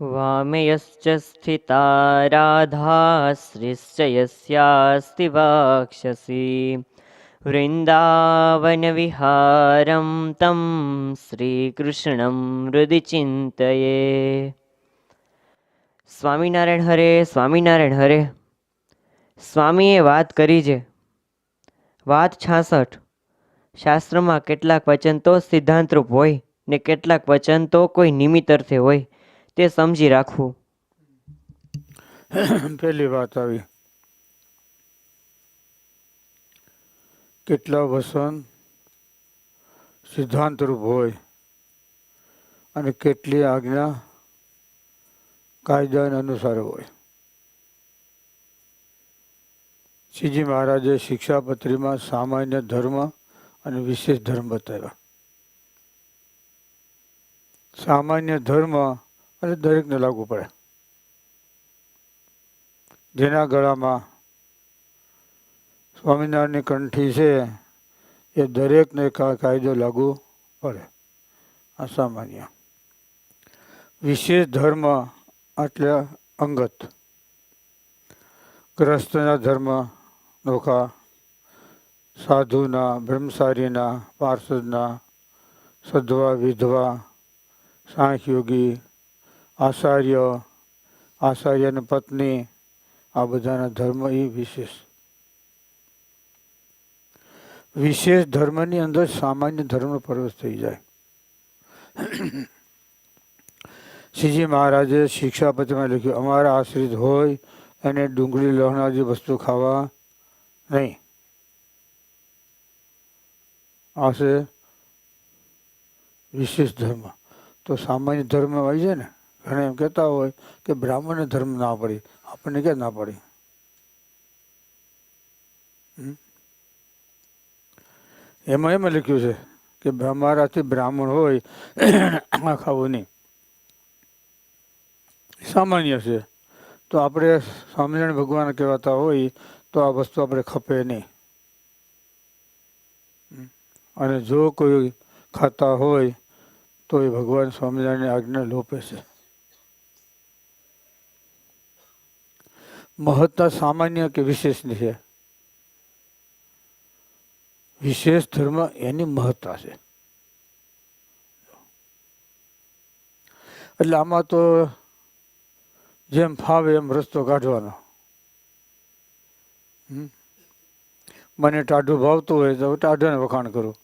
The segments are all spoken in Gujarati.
वामे यश्च स्थिता राधाश्रिश्च यस्यास्ति वाक्षसि वृन्दावनविहारं तं શ્રીકૃષ્ણં હૃદિ ચિંતયે સ્વામિનારાયણ હરે સ્વામિનારાયણ હરે સ્વામીએ વાત કરી છે વાત છાસઠ શાસ્ત્રમાં કેટલાક વચન તો સિદ્ધાંતરૂપ હોય ને કેટલાક વચન તો કોઈ નિમિત્ત અર્થે હોય તે સમજી રાખવું. પહેલી વાત આવી. કેટલા વસન સિદ્ધાંતરૂપ હોય અને કેટલી આજ્ઞા કાયદાને અનુસાર હોય. શ્રીજી મહારાજે શિક્ષાપત્રીમાં સામાન્ય ધર્મ અને વિશેષ ધર્મ બતાવ્યા. સામાન્ય ધર્મ અને દરેકને લાગુ પડે. જેના ગળામાં સ્વામિનારાયણની કંઠી છે, એ દરેકને કાયદો લાગુ પડે. આ સામાન્ય. વિશેષ ધર્મ એટલે અંગત. ગ્રસ્તના ધર્મ નોખા. સાધુના, બ્રહ્મચારીના, પાર્ષદના, સધવા, વિધવા, સાંખ્યોગી આચાર્ય આચાર્યની પત્ની આ બધાના ધર્મ એ વિશેષ. વિશેષ ધર્મની અંદર સામાન્ય ધર્મનો પ્રવેશ થઈ જાય. શ્રીજી મહારાજે શિક્ષાપત્રમાં લખ્યું, અમારા આશ્રિત હોય એને ડુંગળી, લહણાજી વસ્તુ ખાવા નહીં. આ વિશેષ ધર્મ. તો સામાન્ય ધર્મ આવી જાય ને? ઘણા એમ કહેતા હોય કે બ્રાહ્મણને ધર્મ ના પડે, આપણને ક્યાં ના પડે? એમાં એમ લખ્યું છે કે અમારાથી બ્રાહ્મણ હોય આ ખાવું નહીં સામાન્ય છે. તો આપણે સ્વામિનારાયણ ભગવાન કહેવાતા હોય, તો આ વસ્તુ આપણે ખપે નહીં. અને જો કોઈ ખાતા હોય, તો એ ભગવાન સ્વામિનારાયણની આજ્ઞા લોપે છે. મહત્તા સામાન્ય કે વિશેષની છે? વિશેષ ધર્મ એની મહત્તા છે. એટલે આમાં તો જેમ ફાવે એમ રસ્તો કાઢવાનો? મને ટાઢું ભાવતું હોય તો ટાઢાને વખાણ કરું.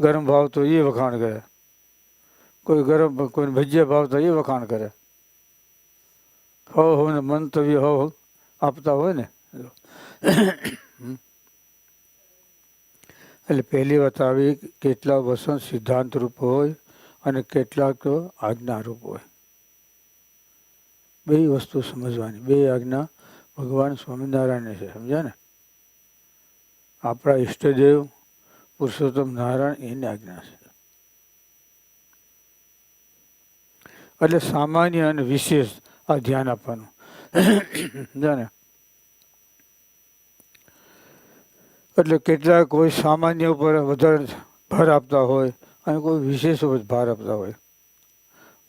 ગરમ ભાવતું એ વખાણ કરે. કોઈ ગરમ કોઈ ભજીયા ભાવતા એ વખાણ કરે. હો હો ને મંતવ્ય હો આપતા હોય ને. એટલે પહેલી વાત આવી કેટલા વસંત સિદ્ધાંત રૂપ હોય અને કેટલાક આજ્ઞા રૂપ હોય. બે વસ્તુ સમજવાની. બે આજ્ઞા ભગવાન સ્વામિનારાયણ છે, સમજ્યા ને? આપણા ઈષ્ટદેવ પુરુષોત્તમ નારાયણ એની આજ્ઞા છે. એટલે સામાન્ય અને વિશેષ આ ધ્યાન આપવાનું. જાણે. એટલે કેટલાક કોઈ સામાન્ય ઉપર વધારે ભાર આપતા હોય અને કોઈ વિશેષ ઉપર ભાર આપતા હોય.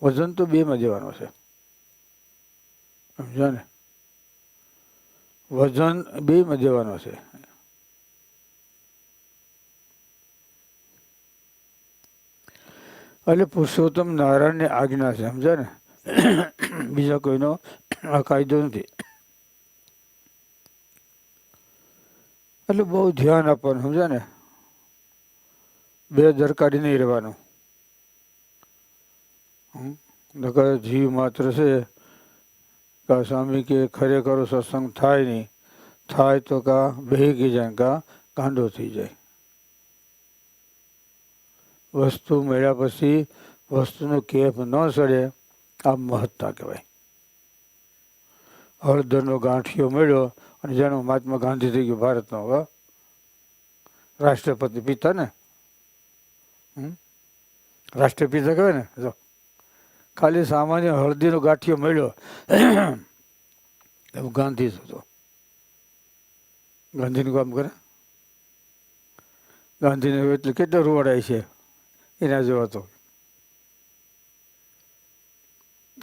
વજન તો બેમાં દેવાનો છે. સમજો ને? વજન બેમાં દેવાનો છે. એટલે પુરુષોત્તમ નારાયણની આજ્ઞા છે સમજો ને? બીજા કોઈનો આ કાયદો નથી. એટલે બહુ ધ્યાન આપવાનું, સમજ્યા ને? બે દરકારી નહીં રહેવાનું? નકર જીવ માત્ર છે કા સ્વામી કે ખરેખર સત્સંગ થાય નહીં, થાય તો કા ભેગી જાય, કા કાંડો થઈ જાય. વસ્તુ મળ્યા પછી વસ્તુનો કેફ ન સડે, આ મહત્તા કહેવાય. હળદરનો ગાંઠિયો મળ્યો અને જેનો મહાત્મા ગાંધી થઈ ગયો ભારતનો હવે રાષ્ટ્રપતિ પિતા ને? રાષ્ટ્રપિતા કહેવાય ને? જો. ખાલી સામાન્ય હળદીનો ગાંઠિયો મળ્યો. એવું ગાંધી હતો ગાંધીનું કામ કરે? ગાંધીને એટલે કેટલો રૂવાડાય છે? એના જેવા તો.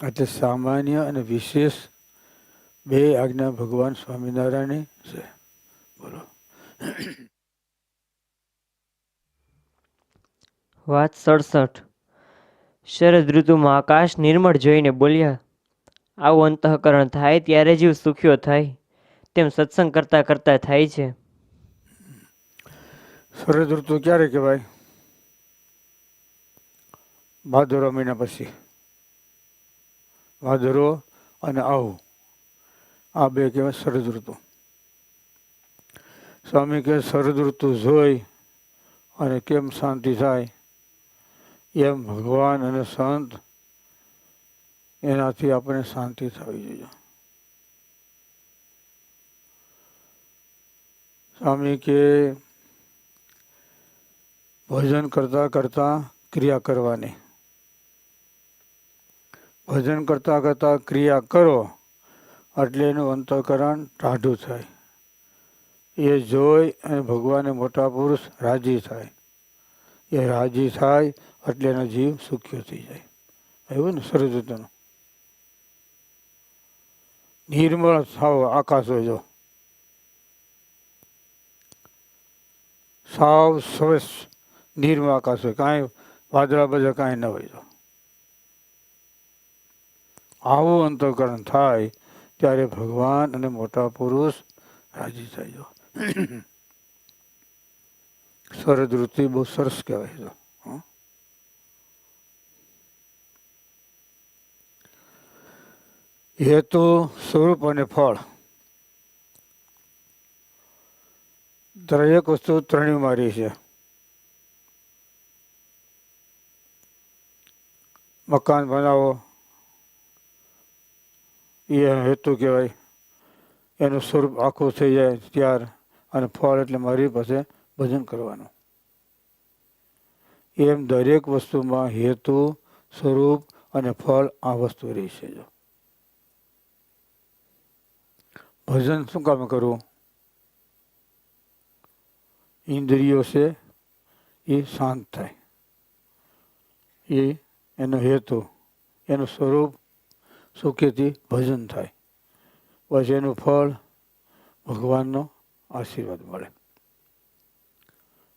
એટલે સામાન્ય અને વિશેષ બે આજ્ઞા ભગવાન સ્વામિનારાયણની છે. બોલો. વાત સડસઠ. શરદ ઋતુમાં આકાશ નિર્મળ જોઈને બોલ્યા આવું અંતઃકરણ થાય ત્યારે જીવ સુખ્યો થાય તેમ સત્સંગ કરતા કરતા થાય છે. શરદ ઋતુ ક્યારે કહેવાય? ભાદરો મહિના પછી. ભાદરો અને આવું. આ બે કહેવાય શરદ ઋતુ. સ્વામી કહે શરદ ઋતુ જોઈ અને કેમ શાંતિ થાય? એમ ભગવાન અને સંત એનાથી આપણે શાંતિ થવી જોઈએ. સ્વામી કે ભજન કરતા કરતા ક્રિયા કરવાની. ભજન કરતા કરતા ક્રિયા કરો એટલે એનું અંતઃકરણ ટાઢું થાય. એ જોઈ અને ભગવાને મોટા પુરુષ રાજી થાય. એ રાજી થાય એટલે એનો જીવ સુખ્યો થઈ જાય. એવું ને સરસ્વતીનું નિર્મળ સાવ આકાશ હોય જો. સાવ સરસ નિર્મળ આકાશ હોય. કાંઈ વાદળા બજા કાંઈ ન હોય જો. આવું અંતઃકરણ થાય ત્યારે ભગવાન અને મોટા પુરુષ રાજી થઈ જો શરદ ઋતુ બહુ સરસ કહેવાય છે. હેતુ, સ્વરૂપ અને ફળ. દરેક વસ્તુ ત્રણેય મારી છે. મકાન બનાવો એ હેતુ કહેવાય. એનું સ્વરૂપ આખું થઈ જાય ત્યાર અને ફળ એટલે મારી પાસે ભજન કરવાનું. એમ દરેક વસ્તુમાં હેતુ, સ્વરૂપ અને ફળ આ વસ્તુ રહી છે જો. ભજન શું કામ કરવું? ઇન્દ્રિયો છે, એ શાંત થાય. એ એનો હેતુ, એનું સ્વરૂપ સુખેથી ભજન થાય. બસ એનું ફળ ભગવાનનો આશીર્વાદ મળે.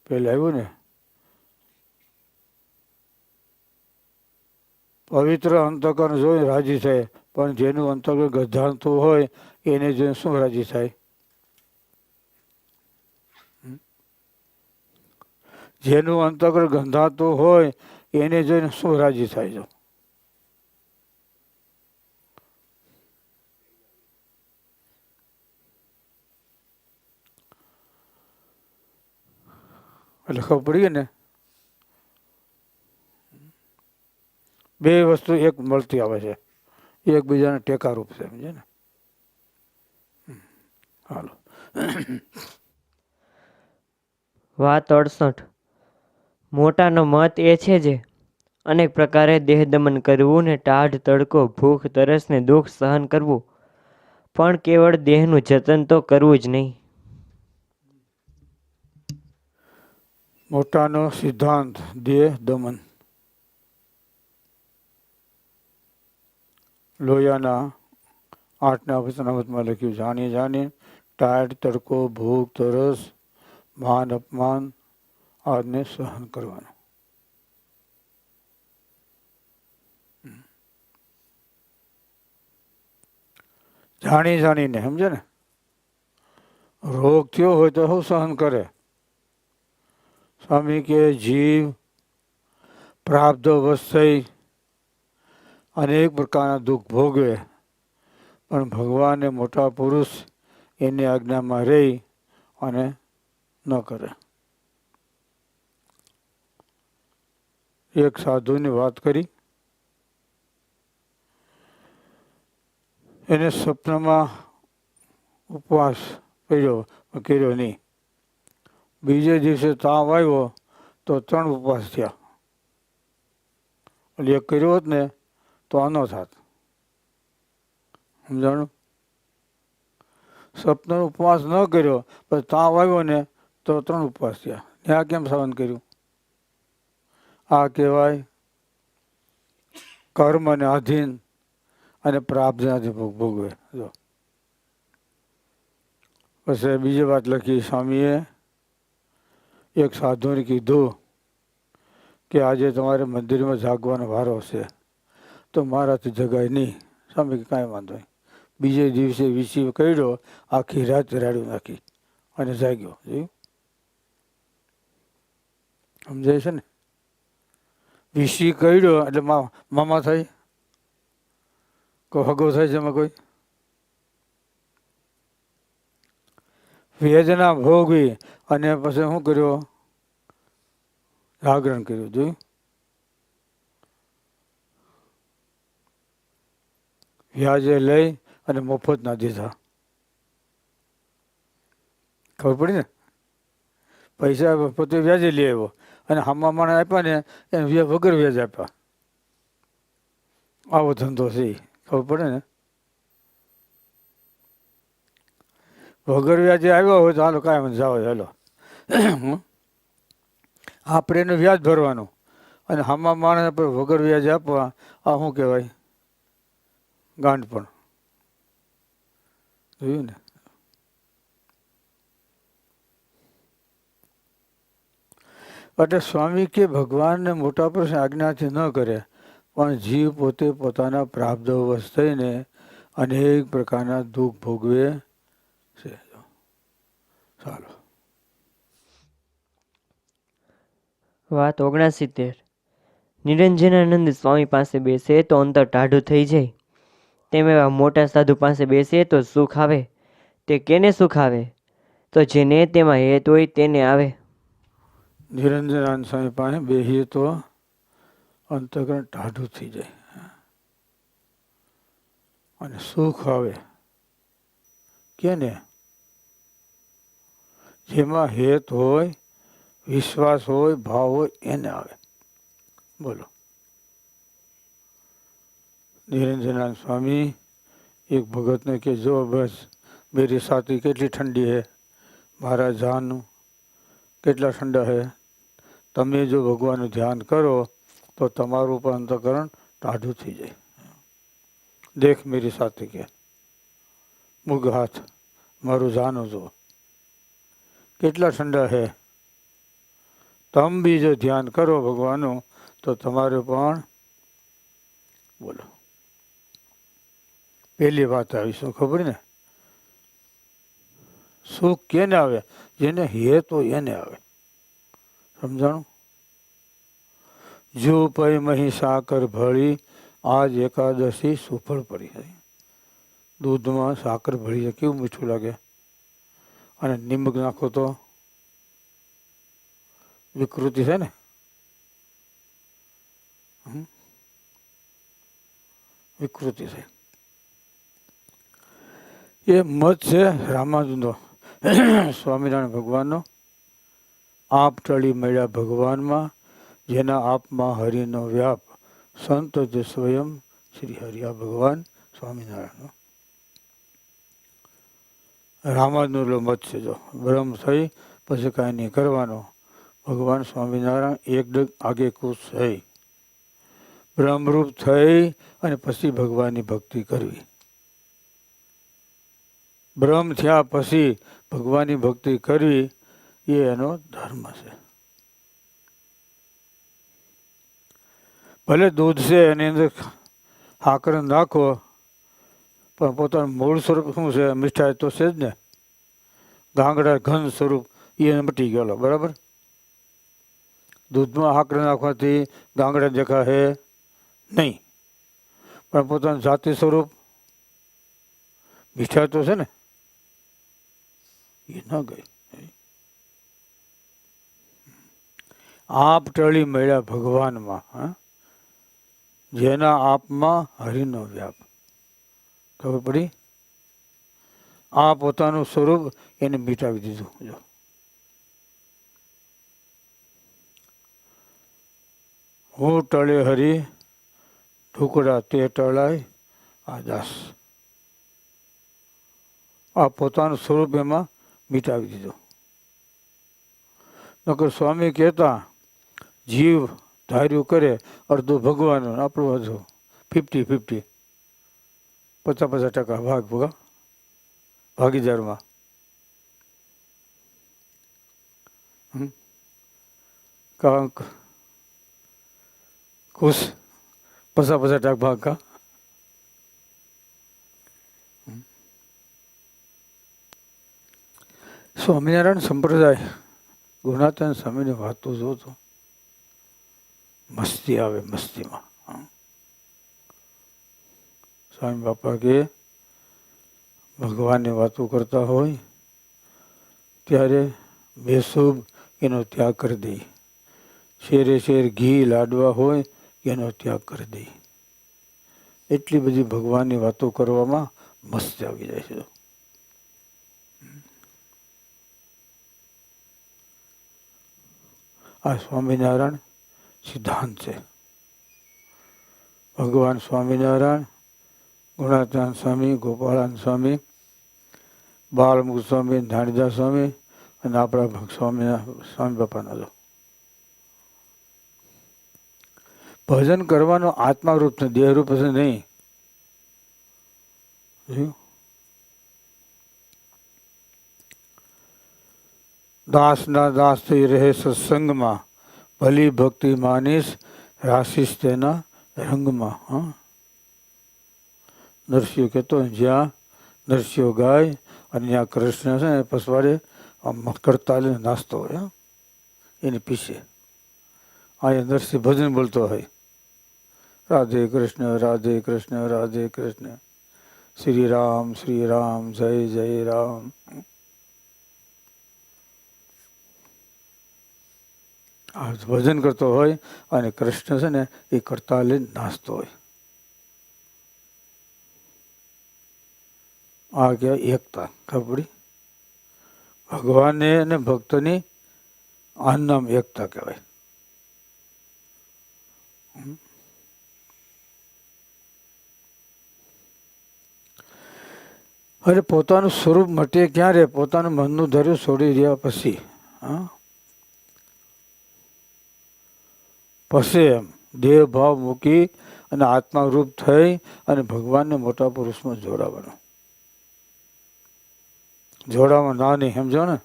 પેલા આવ્યું ને, પવિત્ર અંતકરણ જોઈ રાજી થાય, પણ જેનું અંતકરણ ગધાણતું હોય, એને જોઈને શું રાજી થાય? જેનું અંતકરણ ગંધાતું હોય, એને જોઈને શું રાજી થાય જો એટલે ખબર પડી ને? બે વસ્તુ એક મળતી આવે છે. એકબીજાને ટેકારૂપ છે સમજે ને? હાલો. વાત અડસઠ. મોટાનો મત એ છે જે, અનેક પ્રકારે દેહ દમન કરવું ને ટાઢ તડકો, ભૂખ, તરસ ને દુઃખ સહન કરવું. પણ કેવળ દેહનું જતન તો કરવું જ નહીં. મોટાનો સિદ્ધાંત દેહ દમન. લોહિયાના આઠના વચનામતમાં લખ્યું જાણી જાણી ટાઢ તડકો ભૂખ તરસ, માન, અપમાન આદને સહન કરવાનું. જાણી જાણીને સમજે ને? રોગ થયો હોય તો શું સહન કરે? સ્વામી કે જીવ પ્રાપ્ત વસ્તઈ અનેક પ્રકારના દુઃખ ભોગવે, પણ ભગવાને મોટા પુરુષ એની આજ્ઞામાં રહી અને ન કરે. એક સાધુની વાત કરી. એને સ્વપ્નમાં ઉપવાસ કર્યો કર્યો નહીં. બીજે દિવસે તાવ આવ્યો તો ત્રણ ઉપવાસ થયા. એટલે એક કર્યો હોત ને તો આનો થાત. સમજાણું? સપનો ઉપવાસ ન કર્યો પણ તાવ આવ્યો ને તો ત્રણ ઉપવાસ થયા. ત્યાં કેમ સહન કર્યું? આ કહેવાય કર્મ અને આધીન અને પ્રાપ્તનાથી ભોગ- ભોગવે. જો. પછી બીજી વાત લખી સ્વામીએ એક સાધુને કીધું કે આજે તમારે મંદિરમાં જાગવાનો વારો છે તો મારાથી જગાય નહીં. સ્વામી કે કાંઈ વાંધો નહીં. બીજે દિવસે વીસી કર્યો, આખી રાત રાડ્યું નાખી અને જાગ્યો. જોયું? સમજાય છે ને? વીસી કર્યો એટલે મામા થાય? કોઈ હગો થાય છે એમાં કોઈ? વેદના ભોગવી અને પછી શું કર્યો? જાગરણ કર્યું, જોયું? વ્યાજે લઈ અને મફત ના દીધા. ખબર પડી ને? પૈસા પોતે વ્યાજે લઈ આવ્યો અને હામા માણસ આપ્યા ને એને વગર વ્યાજ આપ્યા. આવો ધંધો છે. ખબર પડે ને? વગર વ્યાજે આવ્યો હોય તો હાલો કાંઈ જાઓ હાલો? આપણે એનું વ્યાજ ભરવાનું. અને હામા માણસ વગર વ્યાજ આપવા, આ શું કહેવાય? ગાંઠ પણ. જોયું ને? એટલે સ્વામી કે ભગવાનને મોટા પ્રશ્ન આજ્ઞાથી ન કરે, પણ જીવ પોતે પોતાના પ્રાપ્તવશ થઈને અનેક પ્રકારના દુઃખ ભોગવે ચાલો. વાત ઓગણસિત્તેર. નિરંજનાનંદ સ્વામી પાસે બેસે તો અંતર ટાઢું થઈ જાય. તેમ એવા મોટા સાધુ પાસે બેસે તો સુખ આવે. તે કેને સુખ આવે? તો જેને તેમાં હેત હોય તેને આવે. નિરંજનાનંદ સ્વામી પાસે બેસીએ તો અંતકરણ ટાઢું થઈ જાય. અને સુખ આવે. કેને? જેમાં હેત હોય, વિશ્વાસ હોય, ભાવ હોય, એને આવે. બોલો. નિરંજનાનંદ સ્વામી, એક ભગતને કે જો બસ મેરી સાથી કેટલી ઠંડી હે, મારા જાનું કેટલા ઠંડા હે. તમે જો ભગવાનનું ધ્યાન કરો, તો તમારું પણ અંતકરણ ટાઢું થઈ જાય. દેખ મેરી સાથે કે. મુગ હાથ, મારું જાનું જો કેટલા ઠંડા હે તમ બી જો ધ્યાન કરો ભગવાનનું તો તમારે પણ બોલો. પહેલી વાત આવી, શું ખબર ને? સુખ કેને આવે? જેને હે તો એને આવે. સમજાણું? જો પૈ મહી સાકર ભળી, આજ એકાદશી સુફળ પડી દૂધમાં સાકર ભળી કેવું મીઠું લાગે? અને નિમક નાખો તો વિકૃતિ છે ને? વિકૃતિ છે. એ મત છે રામાનુજનો સ્વામિનારાયણ ભગવાનનો. આપ ટળી મળ્યા ભગવાનમાં, જેના આપમાં હરિનો વ્યાપ. સંત જે સ્વયં શ્રી હરિયા ભગવાન સ્વામિનારાયણનો. રામાજનો એટલો મત છે જો. બ્રહ્મ થઈ, પછી કાંઈ નહીં, કરવાનો. ભગવાન સ્વામિનારાયણ એક ડગ આગે કૂચ થઈ. બ્રહ્મરૂપ થઈ અને પછી ભગવાનની ભક્તિ કરવી. બ્રહ્મ થયા પછી ભગવાનની ભક્તિ કરવી એ એનો ધર્મ છે. ભલે દૂધ છે, એની અંદર સાકર નાખો પણ પોતાનું મૂળ સ્વરૂપ શું છે? મીઠાઈ તો છે જ ને. ગાંગડા ઘન સ્વરૂપ એ મટી ગયેલો, બરાબર? દૂધમાં સાકર નાખવાથી ગાંગડા દેખાશે નહીં. પણ પોતાનું જાતિ સ્વરૂપ મીઠાઈ તો છે ને. એ ન ગઈ. આપ ટળી મળ્યા ભગવાનમાં જેના આપમાં હરિનો વ્યાપ. ખબર પડી? આ પોતાનું સ્વરૂપ એને મિટાવી દીધું. જો. હું ટળે હરી ઠુકડા તે ટળાય, આ દાસ. આ પોતાનું સ્વરૂપ એમાં મિટાવી દીધું. નકર સ્વામી કહેતા, જીવ ધાર્યું કરે અડધું ભગવાન આપણું અડધું ફિફ્ટી ફિફ્ટી પચાસ પચાસ ટકા ભાગ ભોગા ભાગીદારમાં? કાંક ખુશ પચાસ પચાસ ટકા ભાગ કા. સ્વામિનારાયણ સંપ્રદાય, ગુણાતન સ્વામીની વાતો જોતો મસ્તી આવે મસ્તીમાં. સ્વામી બાપા કે ભગવાનની વાતો કરતા હોય, ત્યારે બેસુબ એનો ત્યાગ કરી દઈ શેરે શેર ઘી લાડવા હોય, એનો ત્યાગ કરી દઈ એટલી બધી ભગવાનની વાતો કરવામાં મસ્તી આવી જાય છે. આ સ્વામિનારાયણ સિદ્ધાંત છે. ભગવાન સ્વામિનારાયણ ગુણાત્યાન સ્વામી, ગોપાળાન સ્વામી, બાલમુખ સ્વામી, ધાણીદાસ સ્વામી અને આપણા સ્વામી સ્વામી બાપાના. જો ભજન કરવાનો આત્મારૂપ છે, દેહરૂપ છે નહીં. દાસના દાસ થઈ રહે સત્સંગમાં, ભલી ભક્તિ માનીશ રાશિશ તેના રંગમાં હા નરસિંહ કહેતો જ્યાં નરસિંહ ગાય અને ત્યાં કૃષ્ણ છે ને, પસવાડે આમ કરતાલીને નાસ્તો હોય? એની પીછે અહીંયા નરસિંહ ભજન બોલતો હોય. રાધે કૃષ્ણ રાધે કૃષ્ણ રાધે કૃષ્ણ. શ્રી રામ શ્રી રામ જય જય રામ. આ ભજન કરતો હોય અને કૃષ્ણ છે ને, એ કરતા લઈને નાસ્તો હોય. આ કહેવાય એકતા, ખબર? ભગવાનને અને ભક્તની આનામ એકતા કહેવાય. અરે, પોતાનું સ્વરૂપ મટે ક્યારે પોતાનું મનનું ધર્યું છોડી રહ્યા પછી, હા? પછી એમ, દેહ, ભાવ મૂકી અને આત્મા રૂપ થઈ અને ભગવાનને મોટા પુરુષમાં જોડાવાનું. જોડામાં ના નહીં સમજો ને?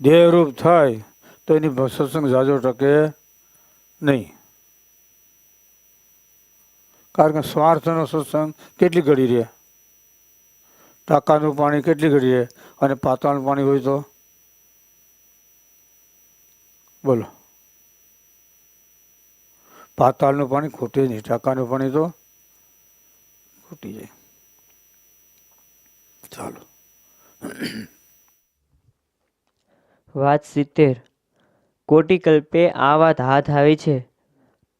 દેહરૂપ થાય તો એની સત્સંગ જાજો ટકે નહીં. કારણ કે સ્વાર્થનો સત્સંગ કેટલી ઘડી રહે? ટાંકાનું પાણી કેટલી ઘડી રહે? અને પાતાળનું પાણી હોય તો? બોલો. પાતાળનું પાણી ખૂટે નહીં. ટાંકાનું પાણી તો ખૂટી જાય. ચાલો. વાત સિત્તેર. કોટિકલ્પે આ વાત હાથ આવી છે,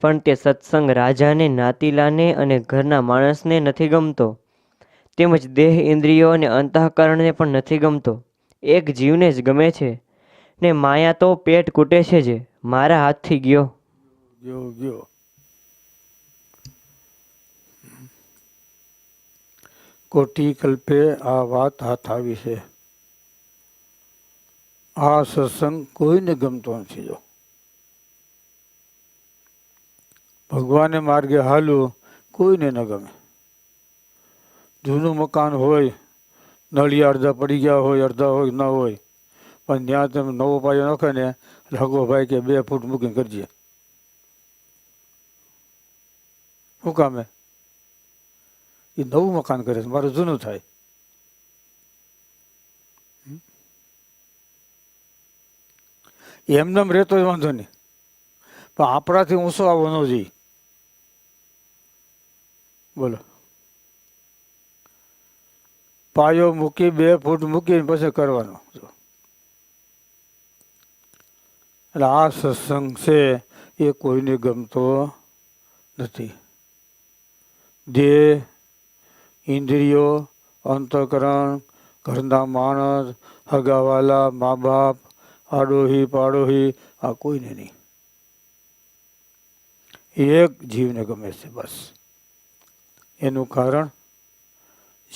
પણ તે સત્સંગ રાજાને, નાતીલાને અને ઘરના માણસને નથી ગમતો. તેમજ દેહ ઇન્દ્રિયો અને અંતઃકરણને પણ નથી ગમતો. એક જીવને જ ગમે છે. ને માયા તો પેટ કૂટે છે જે. મારા હાથથી ગયો. ગયો ગયો. કોટી કલ્પે આ વાત હાથ આવી છે. આ સત્સંગ કોઈને ગમતો નથી જો. ભગવાને માર્ગે હાલવું કોઈને ન ગમે. જૂનું મકાન હોય, નળિયા અડધા પડી ગયા હોય, અડધા હોય, ન હોય, પણ ત્યાં તમે નવો પાયો નાખે ને હગો ભાઈ કે બે ફૂટ મૂકીને કરજે. શું કામે એ નવું મકાન કરે છે. મારું જૂનું થાય. એમનેમ રહેતો હોય વાંધો નહીં. પણ આપણાથી ઊંચો આવવો ન જોઈએ. બોલો. પાયો મૂકી, બે ફૂટ મૂકીને પછી કરવાનો. એટલે આ સત્સંગ છે એ કોઈને ગમતો નથી. દેહ ઇન્દ્રિયો, અંતકરણ, ઘરના માણસ, હગાવાલા મા બાપ આડોહી, પાડોહી, આ કોઈને નહીં. એક જીવને ગમે છે બસ. એનું કારણ,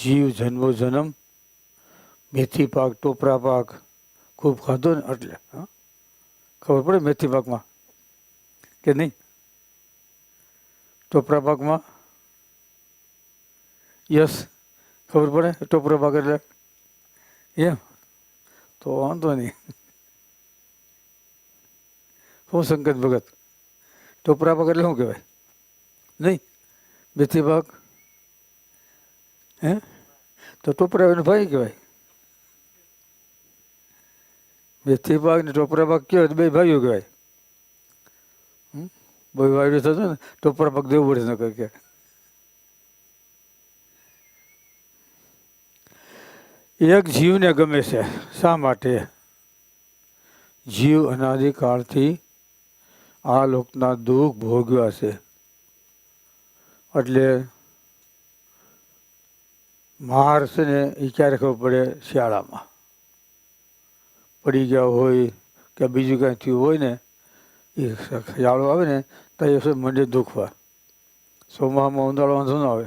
જીવ જન્મો જન્મ, મેથી પાક, ટોપરા પાક, ખૂબ ખાધો ને એટલે ખબર પડે મેથી પાકમાં કે નહીં? ટોપરા પાકમાં યસ ખબર પડે? ટોપરો એટલે? એમ તો વાંધો નહીં. હું સંકેત ભગત. ટોપરા પાક એટલે શું કહેવાય? નહીં. બેથી પાક હે? તો ટોપરા એનો ભાઈ કહેવાય. બેથી પાક ને ટોપરા પાક કહેવાય તો બે ભાઈઓ કહેવાય. હમ? બે ભાઈઓ થતો ને, ટોપરા પાક દેવું પડે ન કે એક જીવને ગમે છે. શા માટે? જીવ અનાદિકાળથી આ લોકના દુઃખ ભોગવ્યા છે. એટલે છે એ ક્યારે ખબર પડે? શિયાળામાં. પડી ગયા હોય કે બીજું કાંઈ થયું હોય ને એ શિયાળો આવે ને, તો એ મને દુખવા. સોમવારમાં ઉનાળો વાંધો ન આવે.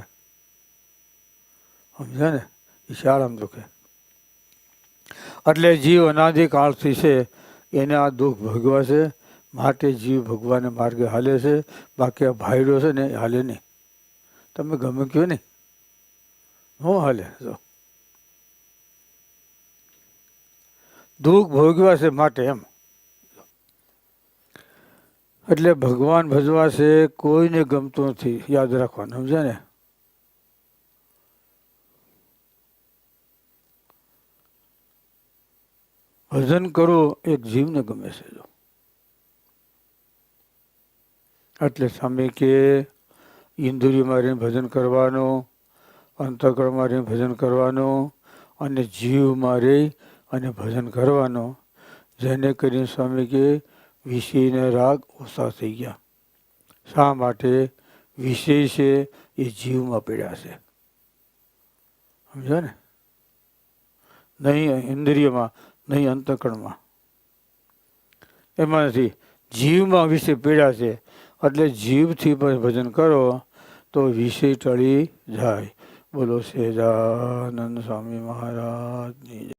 સમજ્યા ને? એ શિયાળામાં દુખે. એટલે જીવ અનાદિકાળથી છે, એને આ દુઃખ ભોગવા છે, માટે જીવ ભગવાનને માર્ગે હાલે છે, બાકી આ ભાઈડો છે ને એ હાલે નહીં. તમે ગમે કહો નહીં હું હાલે? જો. દુઃખ ભોગવા છે માટે એમ. એટલે ભગવાન ભજવા છે, કોઈને ગમતું નથી. યાદ રાખવાનું સમજે ને? ભજન કરો એક જીવને ગમે છે જો. એટલે સ્વામી કે ઇન્દુરી મારીને ભજન કરવાનું અંતકરણમાં મારીને ભજન કરવાનું, અને જીવ મારી અને ભજન કરવાનું, જેને કરીને સ્વામી કે વિષયને રાગ ઓછા થઈ ગયા. શા માટે? વિષય છે એ જીવમાં પીડ્યા છે. સમજો ને? નહીં ઇન્દ્રિયમાં નહીં, અંતકરણમાં એમાં નથી જીવમાં વિષય પીડા છે, એટલે જીવથી પણ ભજન કરો, તો વિષય ટળી જાય બોલો સેજાનંદ સ્વામી મહારાજની.